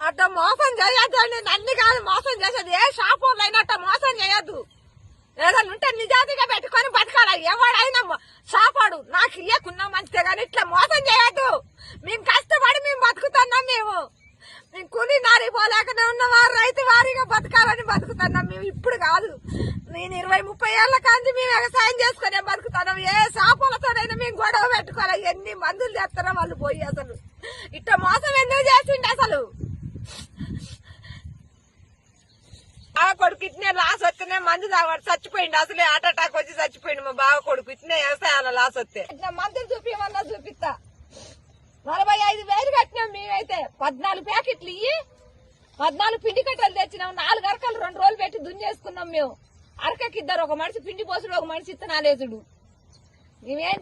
అట్ట మోసం చేయొద్దు అని నన్ను కాదు మోసం చేసేది. ఏ షాప్ అయినా అట్ట మోసం చేయొద్దు. ఏదైనా ఉంటే నిజాతిగా పెట్టుకొని బతకాల. ఎవడైనా షాపాడు. నాకు ఇయ్యకున్నా మంచిదే కానీ ఇట్లా మోసం చేయొద్దు. మేము కష్టపడి మేము బతుకుతున్నాం మేము. మేము కూలి నారి ఉన్న ఉన్నవారు రైతు వారిగా బతకాలని బతుకుతున్నాం మేము. ఇప్పుడు కాదు. నేను ఇరవై ముప్పై ఏళ్ళ కాంచి మేము వ్యవసాయం చేసుకునే బతుకుతున్నాం. ఏ షాపులతోనైనా మేము గొడవ పెట్టుకోవాలి? ఎన్ని మందులు చేస్తున్నాం వాళ్ళు పోయి అసలు. ఇట్లా మోసం కొడుకు ఇట్నే లాస్ వస్తేనే మందు తాగాడు చచ్చిపోయిండు. అసలే హార్ట్ అటాక్ వచ్చి చచ్చిపోయిండు మా బావ కొడుకు. ఇట్నే వ్యవసాయాల లాస్ వస్తే. ఇట్లా మందులు చూపించమన్నా చూపిస్తా. నలభై ఐదు వేలు కట్టినాం మేమైతే. పద్నాలుగు ప్యాకెట్లు ఇయ్యి పద్నాలుగు పిండి కట్టలు తెచ్చినాం. నాలుగు అరకలు రెండు రోజులు పెట్టి దున్నేసుకున్నాం మేము. అరకకి ఇద్దరు ఒక మనిషి పిండి పోసుడు ఒక మనిషి ఇత్తనాలేసుడు. మేమేం